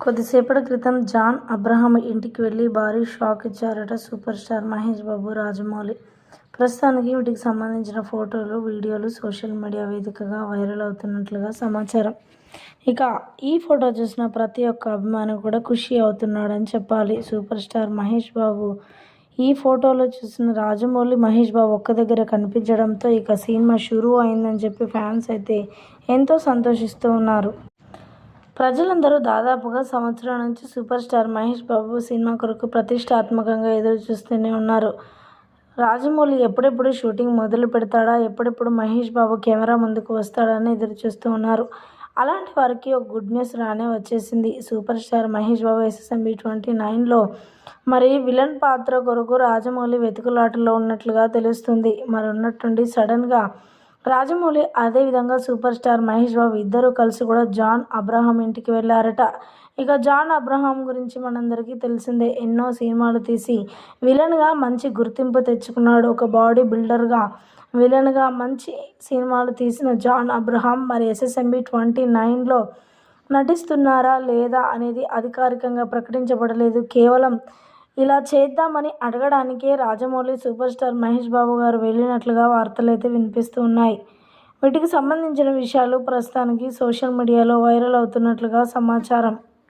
కొద్దిసేపటి క్రితం John Abraham ఇంటికి వెళ్ళి భారీ షాక్ ఇచ్చారట సూపర్ స్టార్ మహేష్ బాబు రాజమౌళి. ప్రస్తుతానికి వీటికి సంబంధించిన ఫోటోలు వీడియోలు సోషల్ మీడియా వేదికగా వైరల్ అవుతున్నట్లుగా సమాచారం. ఇక ఈ ఫోటో చూసిన ప్రతి ఒక్క అభిమాని కూడా ఖుషి అవుతున్నాడని చెప్పాలి. సూపర్ స్టార్ మహేష్ బాబు ఈ ఫోటోలో చూసిన రాజమౌళి మహేష్ బాబు ఒక్క దగ్గర కనిపించడంతో ఇక సినిమా షురూ అయిందని చెప్పి ఫ్యాన్స్ అయితే ఎంతో సంతోషిస్తూ ఉన్నారు. ప్రజలందరూ దాదాపుగా సంవత్సరం నుంచి super star Mahesh Babu cinema కొరకు ప్రతిష్టాత్మకంగా ఎదురు చూస్తూనే ఉన్నారు. రాజమౌళి ఎప్పుడెప్పుడు షూటింగ్ మొదలు పెడతాడా? ఎప్పుడెప్పుడు మహేష్ బాబు కెమెరా ముందుకు వస్తాడని ఎదురు చూస్తూ ఉన్నారు. అలాంటి వారికి ఒక గుడ్ న్యూస్ రానే వచ్చేసింది. Super star Mahesh Babu SSMB twenty నైన్లో. మరి విలన్ పాత్ర కొరకు రాజమౌళి వెతుకులాటలో ఉన్నట్లుగా తెలుస్తుంది. మరి ఉన్నట్టుండి సడన్గా రాజమౌళి అదేవిధంగా సూపర్ స్టార్ మహేష్ బాబు ఇద్దరు కలిసి కూడా జాన్ అబ్రహాం ఇంటికి వెళ్ళారట. ఇక జాన్ అబ్రహాం గురించి మనందరికీ తెలిసిందే. ఎన్నో సినిమాలు తీసి విలన్గా మంచి గుర్తింపు తెచ్చుకున్నాడు. ఒక బాడీ బిల్డర్గా విలన్గా మంచి సినిమాలు తీసిన జాన్ అబ్రహాం మరి ఎస్ఎస్ఎంబి ట్వంటీ నైన్లో నటిస్తున్నారా లేదా అనేది అధికారికంగా ప్రకటించబడలేదు. కేవలం ఇలా చేద్దామని అడగడానికే రాజమౌళి సూపర్ స్టార్ మహేష్ బాబు గారు వెళ్ళినట్లుగా వార్తలు అయితే వినిపిస్తూ ఉన్నాయి. వీటికి సంబంధించిన విషయాలు ప్రస్తుతానికి సోషల్ మీడియాలో వైరల్ అవుతున్నట్లుగా సమాచారం.